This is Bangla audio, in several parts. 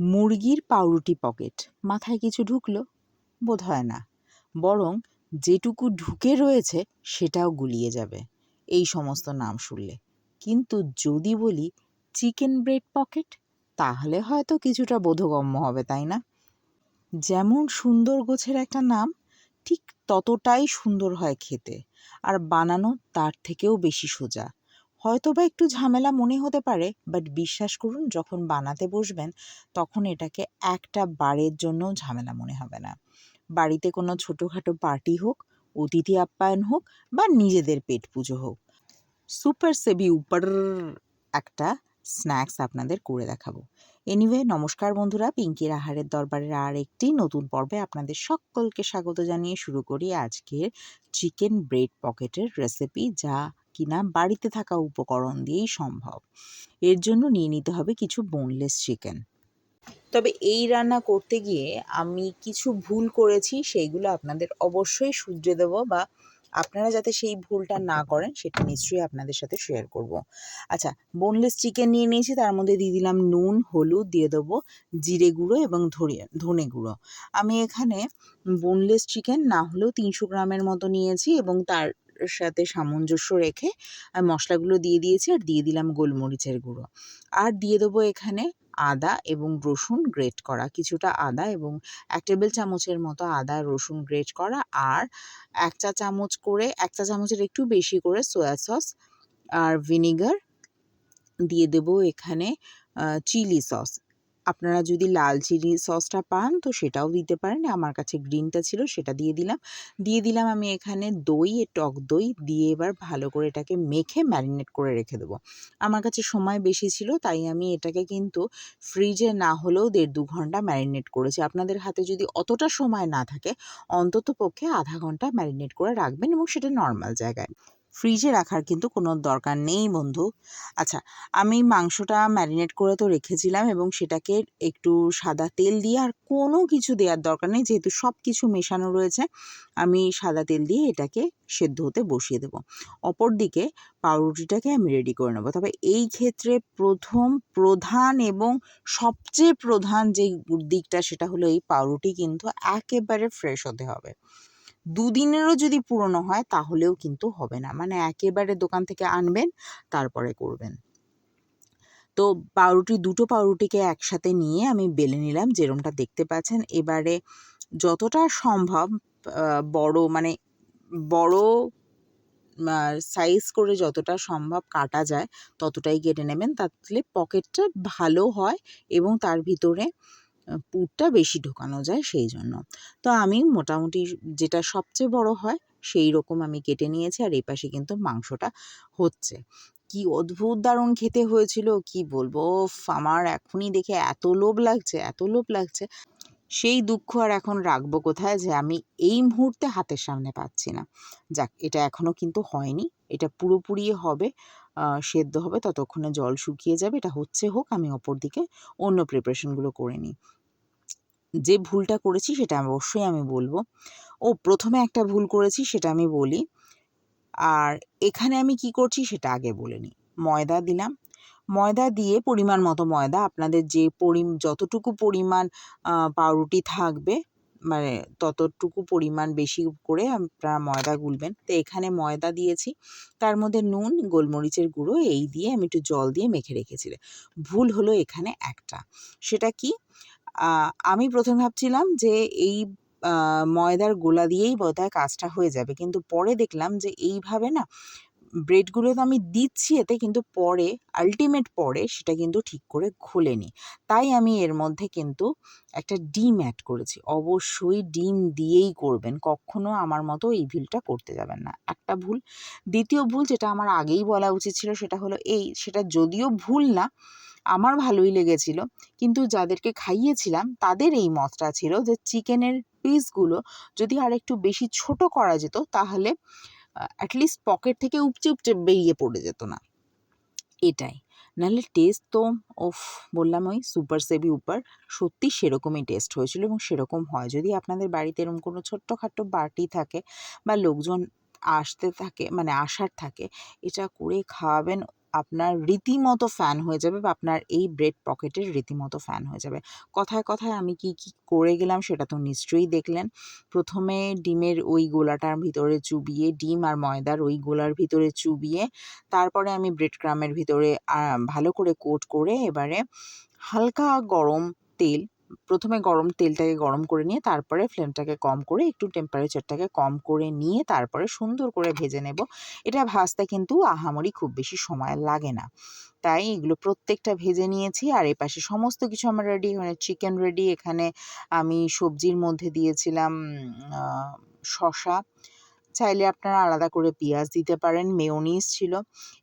মুরগির পাউরুটি পকেট। মাথায় কিছু ঢুকলো? বোধ হয় না। বরং যেটুকু ঢুকে রয়েছে, সেটাও গুলিয়ে যাবে। এই সমস্ত নাম শুনলে। কিন্তু যদি বলি চিকেন ব্রেড পকেট, তাহলে হয়তো কিছুটা বোধগম্য হবে, তাই না? যেমন সুন্দর গোছের একটা নাম, ঠিক ততটাই সুন্দর হয় খেতে। আর বানানো তার থেকেও বেশি সোজা। হয়তো বা একটু ঝামেলা মনে হতে পারে বাট বিশ্বাস করুন, যখন বানাতে বসবেন, তখন এটাকে একটা বারের জন্য ঝামেলা মনে হবে না। বাড়িতে কোনো ছোটোখাটো পার্টি হোক, অতিথি আপ্যায়ন হোক, বা নিজেদের পেট পুজো হোক। সুপার সেবি উপর একটা স্ন্যাক্স আপনাদের করে দেখাবো। এনিওয়ে নমস্কার বন্ধুরা পিঙ্কির আহারের দরবারের আর একটি নতুন পর্বে আপনাদের সকলকে স্বাগত জানিয়ে শুরু করি আজকের চিকেন ব্রেড পকেটের রেসিপি যা কিনা বাড়িতে থাকা উপকরণ দিয়েই সম্ভব। এর জন্য নিয়ে নিতে হবে কিছু বোনলেস চিকেন তবে এই রান্না করতে গিয়ে আমি কিছু ভুল করেছি, সেইগুলো আপনাদের অবশ্যই শুধরে দেবো বা আপনারা যাতে সেই ভুলটা না করেন, সেটা নিশ্চয়ই আপনাদের সাথে শেয়ার করব। আচ্ছা বোনলেস চিকেন নিয়ে নিয়েছি, তার মধ্যে দিয়ে দিলাম নুন, হলুদ দিয়ে দেবো, জিরে গুঁড়ো এবং ধনে গুঁড়ো। আমি এখানে বোনলেস চিকেন না হলেও তিনশো গ্রামের মতো নিয়েছি এবং তার সাথে সামঞ্জস্য রেখে মশলাগুলো দিয়ে দিয়েছি আর দিয়ে দিলাম গোলমরিচের গুঁড়ো। আর দিয়ে দেবো এখানে আদা এবং রসুন গ্রেট করা, কিছুটা আদা এবং এক টেবিল চামচের মতো আদা, রসুন গ্রেট করা আর এক চা চামচ করে, এক চা চামচের একটু বেশি করে সয়া সস আর ভিনিগার। দিয়ে দেব এখানে চিলি সস। আপনারা যদি লাল চিলি সসটা পান, তো সেটাও দিতে পারেন। আমার কাছে গ্রিনটা ছিল, সেটা দিয়ে দিলাম। দিয়ে দিলাম আমি এখানে দই, টক দই দিয়ে এবার ভালো করে এটাকে মেখে ম্যারিনেট করে রেখে দেবো। আমার কাছে সময় বেশি ছিল, তাই আমি এটাকে কিন্তু ফ্রিজে না হলেও দেড় দু ঘণ্টা ম্যারিনেট করেছি। আপনাদের হাতে যদি অতটা সময় না থাকে অন্তত পক্ষে আধা ঘণ্টা ম্যারিনেট করে রাখবেন এবং সেটা নর্মাল জায়গায়। ফ্রিজে রাখার কিন্তু কোনো দরকার নেই, বন্ধু। আচ্ছা আমি মাংসটা ম্যারিনেট করে তো রেখেছিলাম এবং সেটাকে একটু সাদা তেল দিয়ে আর কোনো কিছু দেওয়ার দরকার নেই, যেহেতু সব কিছু মেশানো রয়েছে, আমি সাদা তেল দিয়ে এটাকে সেদ্ধ হতে বসিয়ে দেবো। অপরদিকে পাউরুটিটাকে আমি রেডি করে নেব। তবে এই ক্ষেত্রে প্রথম প্রধান এবং সবচেয়ে প্রধান যে দিকটা সেটা হলো এই পাউরুটি কিন্তু একেবারে ফ্রেশ হতে হবে। দুদিনেরও যদি পুরনো হয়, তাহলেও কিন্তু হবে না। মানে একেবারে দোকান থেকে আনবেন, তারপরে করবেন। তো পাউরুটি, দুটো পাউরুটিকে একসাথে নিয়ে আমি বেলে নিলাম, যেরমটা দেখতে পাচ্ছেন। এবারে যতটা সম্ভব বড় মানে বড় সাইজ করে যতটা সম্ভব কাটা যায়, ততটাই কেটে নেবেন। তাহলে পকেটটা ভালো হয় এবং তার ভিতরে পুরটা বেশি ঢোকানো যায় সেই জন্য। তো আমি মোটামুটি যেটা সবচেয়ে বড় হয় সেই রকম আমি কেটে নিয়েছি আর এই পাশে কিন্তু মাংসটা হচ্ছে। কি অদ্ভুত দারুণ খেতে হয়েছিল, কি বলব? আমার এখনই দেখে এত লোভ লাগছে, এত লোভ লাগছে। সেই দুঃখ আর এখন রাখব কোথায় যে আমি এই মুহূর্তে হাতের সামনে পাচ্ছি না। যাক, এটা এখনও কিন্তু হয়নি, এটা পুরোপুরি হবে সেদ্ধ হবে, ততক্ষণে জল শুকিয়ে যাবে, এটা হচ্ছে হোক, আমি অপর দিকে অন্য প্রিপারেশনগুলো করে নিই। যে ভুলটা করেছি সেটা অবশ্যই আমি বলব। ও প্রথমে একটা ভুল করেছি সেটা আমি বলি। আর এখানে আমি কি করছি সেটা আগে বলে নিই। ময়দা দিলাম। ময়দা দিয়ে পরিমাণ মতো ময়দা, আপনাদের যে পরি যতটুকু পরিমাণ পাউরুটি থাকবে মানে ততটুকু পরিমাণ বেশি করে আপনারা ময়দা গুলবেন। তো এখানে ময়দা দিয়েছি। তার মধ্যে নুন, গোলমরিচের গুঁড়ো, এই দিয়ে আমি একটু জল দিয়ে মেখে রেখেছিলাম ভুল হলো এখানে একটা। সেটা কি? আমি প্রথমে ভাবছিলাম যে এই ময়দার গোলা দিয়েই বোধহয় কাজটা হয়ে যাবে। কিন্তু পরে দেখলাম যে এইভাবে না, ব্রেডগুলো তো আমি দিচ্ছি এতে, কিন্তু পরে আলটিমেট পরে সেটা কিন্তু ঠিক করে খোলেনি তাই আমি এর মধ্যে কিন্তু একটা ডিম অ্যাড করেছি। অবশ্যই ডিম দিয়েই করবেন। কখনো আমার মতো এই ভুলটা করতে যাবেন না। একটা ভুল। দ্বিতীয় ভুল যেটা আমার আগেই বলা উচিত ছিল সেটা হলো এই, সেটা যদিও ভুল না আমার ভালোই লেগেছিল। কিন্তু যাদেরকে খাইয়েছিলাম, তাদের এই মতটা ছিল যে চিকেনের পিসগুলো যদি আর একটু বেশি ছোট করা যেত, তাহলে অ্যাটলিস্ট পকেট থেকে উপচে উপচে বেরিয়ে পড়ে যেত না। এটাই। নাহলে টেস্ট তো ওফ বললাম ওই সুপার সেভি উপার সত্যি সেরকমই টেস্ট হয়েছিল এবং সেরকম হয়। যদি আপনাদের বাড়িতে এরকম কোনো ছোট্টখাট্টো বাটি থাকে বা লোকজন আসতে থাকে মানে আসার থাকে, এটা করে খাওয়াবেন আপনার রীতিমতো ফ্যান হয়ে যাবে বা আপনার এই ব্রেড পকেটের রীতিমতো ফ্যান হয়ে যাবে। কথায় কথায় আমি কি কি করে গেলাম সেটা তো নিশ্চয়ই দেখলেন। প্রথমে ডিমের ওই গোলাটার ভিতরে চুবিয়ে, ডিম আর ময়দার ওই গোলার ভিতরে চুবিয়ে, তারপরে আমি ব্রেড ক্রামের ভিতরে ভালো করে কোট করে এবারে হালকা গরম তেল প্রথমে গরম তেলটাকে গরম করে নিয়ে, তারপরে ফ্লেমটাকে কম করে, একটু টেম্পারেচারটাকে কম করে নিয়ে, তারপরে সুন্দর করে ভেজে নেব। এটা ভাজতে কিন্তু আহামরি খুব বেশি সময় লাগে না। তাই এগুলো প্রত্যেকটা ভেজে নিয়েছি, আর এপাশে সমস্ত কিছু আমার রেডি মানে চিকেন রেডি এখানে আমি সবজির মধ্যে দিয়েছিলাম শসা। চাইলে আপনারা আলাদা করে পেঁয়াজ দিতে পারেন, মেয়োনিজ ছিল।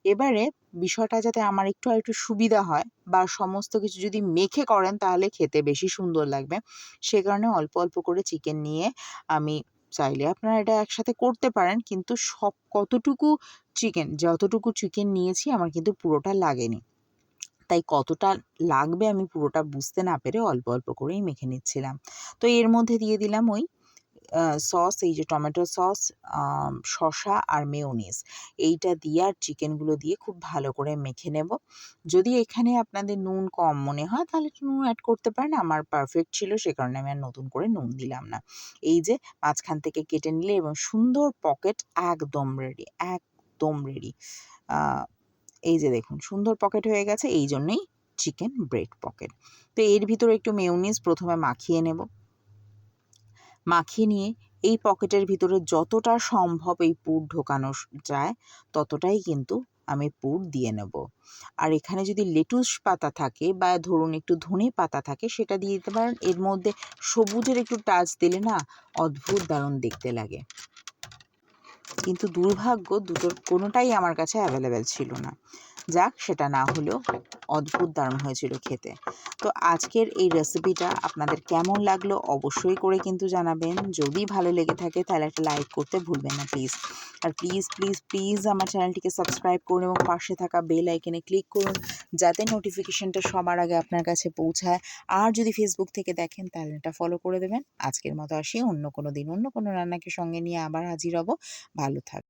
এবারে বিষয়টা যাতে আমার একটু একটু সুবিধা হয় বা সমস্ত কিছু যদি মেখে করেন তাহলে খেতে বেশি সুন্দর লাগবে। সে কারণে অল্প অল্প করে চিকেন নিয়ে আমি চাইলে আপনারা এটা একসাথে করতে পারেন, কিন্তু সব কতটুকু চিকেন, যতটুকু চিকেন নিয়েছি আমার কিন্তু পুরোটা লাগেনি। তাই কতটা লাগবে আমি পুরোটা বুঝতে না পেরে অল্প অল্প করেই মেখে নিচ্ছিলাম। তো এর মধ্যে দিয়ে দিলাম ওই সস, এই যে টমেটো সস শসা আর মেয়োনিজ এইটা দিয়ে আর চিকেনগুলো দিয়ে খুব ভালো করে মেখে নেব। যদি এখানে আপনাদের নুন কম মনে হয়, তাহলে নুন অ্যাড করতে পারেন। আমার পারফেক্ট ছিল, সে কারণে আমি আর নতুন করে নুন দিলাম না। এই যে মাঝখান থেকে কেটে নিলে এবং সুন্দর পকেট একদম রেডি একদম রেডি এই যে দেখুন, সুন্দর পকেট হয়ে গেছে। এই জন্যই চিকেন ব্রেড পকেট তো এর ভিতরে একটু মেয়োনিজ প্রথমে মাখিয়ে নেব। মাখিয়ে নিয়ে এই পকেটের ভিতরে যতটা সম্ভব এই পুর ঢোকানো যায়, ততটাই কিন্তু আমি পুর দিয়ে নেব। আর এখানে যদি লেটুস পাতা থাকে বা ধরুন একটু ধনে পাতা থাকে, সেটা দিয়ে দিতে পারেন। এর মধ্যে সবুজের একটু টাচ দিলে না অদ্ভুত দারুণ দেখতে লাগে। কিন্তু দুর্ভাগ্য দুটোর কোনোটাই আমার কাছে অ্যাভেলেবেল ছিল না। যাক, সেটা না হলেও অদ্ভুত দারুণ হয়েছিল খেতে। তো আজকের এই রেসিপিটা আপনাদের কেমন লাগল অবশ্যই করে কিন্তু জানাবেন। যদি ভালো লেগে থাকে তাহলে একটা লাইক করতে ভুলবেন না প্লিজ আর প্লিজ প্লিজ প্লিজ আমার চ্যানেলটিকে সাবস্ক্রাইব করুন এবং পাশে থাকা বেল আইকনে ক্লিক করুন, যাতে নোটিফিকেশনটা সবার আগে আপনার কাছে পৌঁছায়। আর যদি ফেসবুক থেকে দেখেন তাহলে এটা ফলো করে দেবেন। আজকের মতো আসি, অন্য কোনো দিন অন্য কোনো রান্নাকে সঙ্গে নিয়ে আবার হাজির হব। ভালো থাক